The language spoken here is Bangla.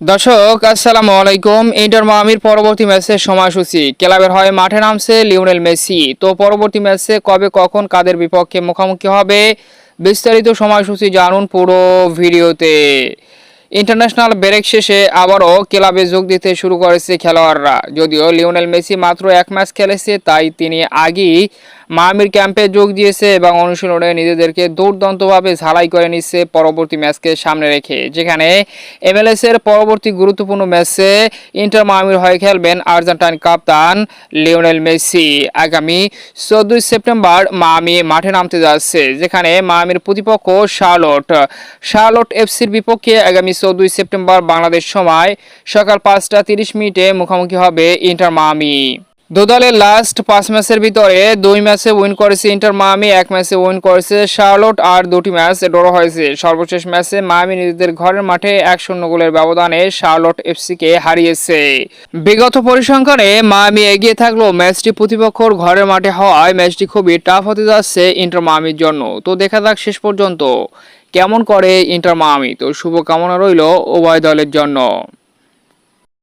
দর্শক, আসসালামু আলাইকুম। ইন্টার মামির পরবর্তী ম্যাচের সময়সূচি। ক্লাবের হয় মাঠে নামছে লিওনেল মেসি। তো পরবর্তী ম্যাচে কবে, কখন, কাদের বিপক্ষে মুখোমুখি হবে বিস্তারিত সময়সূচি জানুন পুরো ভিডিওতে। ইন্টারন্যাশনাল ব্রেক শেষে আবারও ক্লাবে যোগ দিতে শুরু করেছে খেলোয়াড়রা। যদিও লিওনেল মেসি মাত্র এক ম্যাচ খেলেছে, তাই তিনি আগেই মামির ক্যাম্পে যোগ দিয়েছে এবং অনুশীলনে নিজেদেরকে দুর্দান্তভাবে ঝালাই করে নিচ্ছে পরবর্তী ম্যাচকে সামনে রেখে। যেখানে এমএলএস এর পরবর্তী গুরুত্বপূর্ণ ম্যাচে ইন্টার মামির হয়ে খেলবেন আর্জেন্টাইন কাপ্তান লিওনেল মেসি। আগামী চোদ্দই সেপ্টেম্বর মামি মাঠে নামতে যাচ্ছে, যেখানে মায়ামির প্রতিপক্ষ শার্লট। শার্লট এফসির বিপক্ষে আগামী চোদ্দই সেপ্টেম্বর বাংলাদেশ সময় সকাল পাঁচটা তিরিশ মিনিটে মুখোমুখি হবে ইন্টার মায়ামি। দু দলের লাস্ট পাঁচ ম্যাচের ভিতরে দুই ম্যাচে উইন করেছে ইন্টার মায়ামি, এক ম্যাচে উইন করেছে শার্লট আর দুটি ম্যাচ ড্র হয়েছে। সর্বশেষ ম্যাচে মায়ামি নিজেদের ঘরের মাঠে এক শূন্য গোলের ব্যবধানে শার্লট এফসিকে হারিয়েছে। বিগত পরিসংখ্যানে মায়ামি এগিয়ে থাকলেও ম্যাচটি প্রতিপক্ষর ঘরের মাঠে হওয়ায় ম্যাচটি খুবই টাফ হতে যাচ্ছে ইন্টার মায়ামির জন্য। তো দেখা যাক শেষ পর্যন্ত কেমন করে ইন্টার মায়ামি। তো শুভকামনা রইল উভয় দলের জন্য।